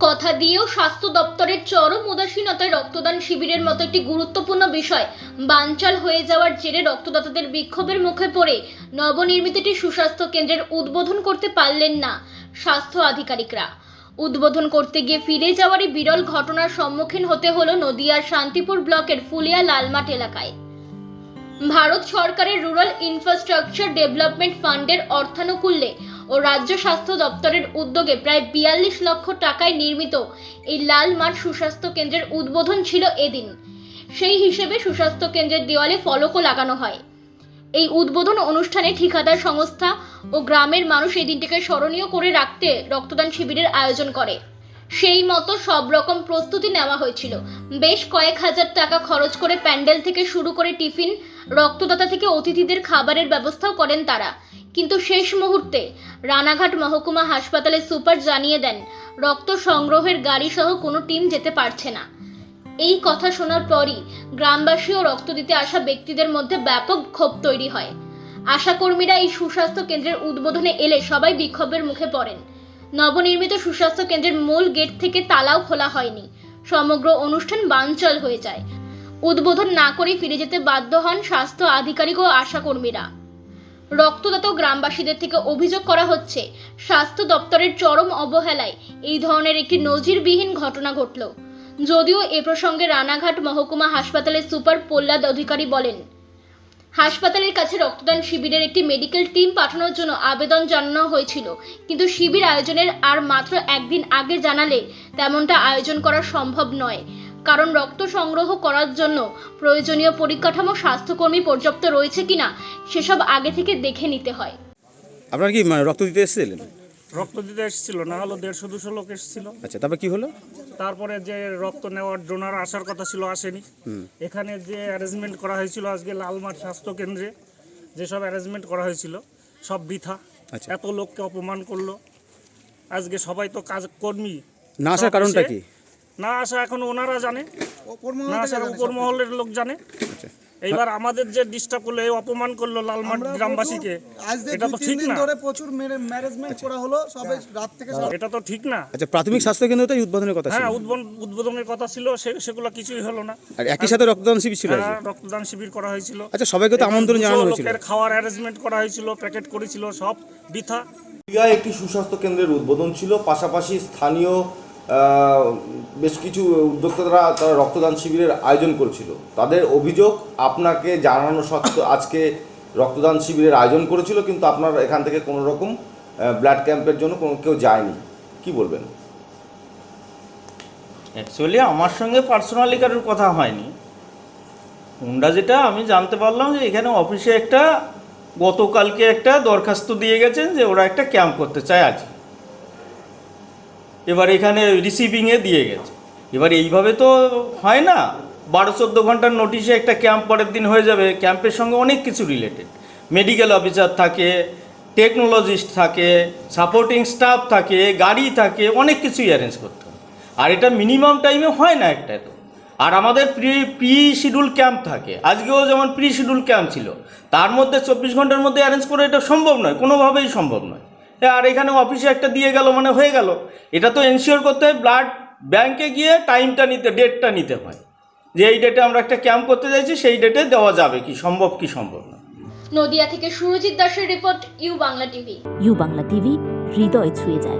কথা দিয়েও স্বাস্থ্য দপ্তরের চরম উদাসীনতায় রক্তদান শিবিরের মতো একটি গুরুত্বপূর্ণ বিষয়। বানচাল হয়ে যাওয়ার জেরে রক্তদাতাদের বিক্ষোভের মুখে পড়ে নবনির্মিত একটি সুস্বাস্থ্য কেন্দ্রের উদ্বোধন করতে পারলেন না স্বাস্থ্য আধিকারিকরা। উদ্বোধন করতে গিয়ে ফিরে যাওয়ারই বিরল ঘটনার সম্মুখীন হতে হলো নদিয়ার শান্তিপুর ব্লকের ফুলিয়া লালমাট এলাকায়। ভারত সরকারের রুরাল ইনফ্রাস্ট্রাকচার ডেভেলপমেন্ট ফান্ডের অর্থানুকূল্যে ও রাজ্য স্বাস্থ্য দপ্তরের উদ্যোগে প্রায় বিয়াল্লিশ লক্ষ টাকায় নির্মিত এই লাল মাঠ সুস্বাস্থ্য কেন্দ্রের উদ্বোধন ছিল এদিন। সেই হিসেবে সুস্বাস্থ্য কেন্দ্রের দেওয়ালে ফলকও লাগানো হয়। এই উদ্বোধন অনুষ্ঠানে ঠিকাদার সংস্থা ও গ্রামের মানুষ এই দিনটিকে স্মরণীয় করে রাখতে রক্তদান শিবিরের আয়োজন করে। সেই মতো সব রকম প্রস্তুতি নেওয়া হয়েছিল। বেশ কয়েক হাজার টাকা খরচ করে প্যান্ডেল থেকে শুরু করে টিফিন, রক্তদাতা থেকে অতিথিদের খাবারের ব্যবস্থাও করেন তারা। কিন্তু শেষ মুহূর্তে রানাঘাট মহকুমা হাসপাতালের সুপার জানিয়ে দেন, রক্ত সংগ্রহের গাড়ি সহ কোনো টিম যেতে পারছে না। এই কথা শোনার পরই গ্রামবাসী ও রক্ত দিতে আসা ব্যক্তিদের মধ্যে ব্যাপক ক্ষোভ তৈরি হয়। আশাকর্মীরা এই সুস্বাস্থ্য কেন্দ্রের উদ্বোধনে এলে সবাই বিক্ষোভের মুখে পড়েন। নবনির্মিত সুস্বাস্থ্য কেন্দ্রের মূল গেট থেকে তালাও খোলা হয়নি। সমগ্র অনুষ্ঠান বানচাল হয়ে যায়। উদ্বোধন না করে ফিরে যেতে বাধ্য হন স্বাস্থ্য আধিকারিক ও আশাকর্মীরা। রক্তদাতা গ্রামবাসীদের থেকে অভিযোগ করা হচ্ছে, স্বাস্থ্য দপ্তরের চরম অবহেলায় এই ধরনের একটি নজিরবিহীন ঘটনা ঘটল। যদিও এ প্রসঙ্গে রানাঘাট মহকুমা হাসপাতালের সুপার প্রহ্লাদ অধিকারী বলেন, হাসপাতালের কাছে রক্তদান শিবিরের একটি মেডিকেল টিম পাঠানোর জন্য আবেদন জানানো হয়েছিল, কিন্তু শিবির আয়োজনের আর মাত্র একদিন আগে জানালে তেমনটা আয়োজন করা সম্ভব নয়। কারণ রক্ত সংগ্রহ করার জন্য প্রয়োজনীয় পরিকাঠামো স্বাস্থ্যকর্মী পর্যাপ্ত রয়েছে কিনা সেসব আগে থেকে দেখে নিতে হয়। আপনার কি মানে রক্ত দিতে এসেছিলেন? রক্ত দিতে এসেছিল না হলো দেড়শো দুশো লোক এসেছিল। আচ্ছা তারপর কি হলো? তারপরে যে রক্ত নেওয়ার ডোনার আসার কথা ছিল আসেনি। এখানে যে অ্যারেঞ্জমেন্ট করা হয়েছিল আজকে লালমাঠ স্বাস্থ্য কেন্দ্রে যেসব অ্যারেঞ্জমেন্ট করা হয়েছিল সব বৃথা। আচ্ছা। এত লোককে অপমান করল। আজকে সবাই তো কাজ কর্মী। না আসার কারণটা কি? না আসা এখন ওনারা জানে। না আসার উপর মহলের লোক জানে। আচ্ছা। এইবার আমাদের যে ডিস্টার্ব করল এই অপমান করল লালমাঠ গ্রামবাসীকে এটা তো ঠিক না। ধরে প্রচুর ম্যানেজমেন্ট করা হলো সবাই রাত থেকে এটা তো ঠিক না। আচ্ছা প্রাথমিক স্বাস্থ্য কেন্দ্রটাই উদ্বোধনের কথা ছিল। হ্যাঁ উদ্বোধন উদ্বোধনের কথা ছিল সে সেগুলো কিছুই হলো না। আর একই সাথে রক্তদান শিবির ছিল হ্যাঁ, রক্তদান শিবির করা হয়েছিল। আচ্ছা সবাইকে তো আমন্ত্রণ জানানো হয়েছিল। লোকের খাওয়ার অ্যারেঞ্জমেন্ট করা হয়েছিল প্যাকেট করেছিল সব বৃথা। একটি সুস্বাস্থ্য কেন্দ্রের উদ্বোধন ছিল পাশাপাশি স্থানীয় বেশ কিছু উদ্যোক্তারা তারা রক্তদান শিবিরের আয়োজন করেছিল। তাদের অভিযোগ আপনাকে জানানো সত্ত্বেও আজকে রক্তদান শিবিরের আয়োজন করেছিল, কিন্তু আপনার এখান থেকে কোনো রকম ব্লাড ক্যাম্পের জন্য কোনো কেউ যায়নি। কি বলবেন? অ্যাকচুয়ালি আমার সঙ্গে পার্সোনালি কারোর কথা হয়নি। হুন্ডা যেটা, আমি জানতে পারলাম যে এখানে অফিসে একটা, গতকালকে একটা দরখাস্ত দিয়ে গেছেন যে ওরা একটা ক্যাম্প করতে চায় আজ এবার এখানে রিসিভিংয়ে দিয়ে গেছে। এবার এইভাবে তো হয় না। বারো, চোদ্দ ঘণ্টার নোটিশে একটা ক্যাম্প পরের দিন হয়ে যাবে। ক্যাম্পের সঙ্গে অনেক কিছু রিলেটেড মেডিকেল অফিসার থাকে টেকনোলজিস্ট থাকে সাপোর্টিং স্টাফ থাকে, গাড়ি থাকে, অনেক কিছুই অ্যারেঞ্জ করতে হয়। আর এটা মিনিমাম টাইমে হয় না একটা তো। আর আমাদের প্রি প্রি শিডিউল ক্যাম্প থাকে। আজকেও যেমন প্রি শিডিউল ক্যাম্প ছিল, তার মধ্যে চব্বিশ ঘণ্টার মধ্যে অ্যারেঞ্জ করা এটা সম্ভব নয়। কোনোভাবেই সম্ভব নয়। আর এখানে অফিসে একটা দিয়ে গেল মানে হয়ে গেল। এটা তো এনশিওর করতে হয় ব্লাড ব্যাংকে গিয়ে টাইমটা নিতে ডেটটা নিতে হয়। যে এই ডেটে আমরা একটা ক্যাম্প করতে চাইছি সেই ডেটে দেওয়া যাবে কি সম্ভব কি সম্ভব না। নদিয়া থেকে সুরজিৎ দাসের report U Bangla TV. U Bangla TV হৃদয় ছুঁয়ে যায়।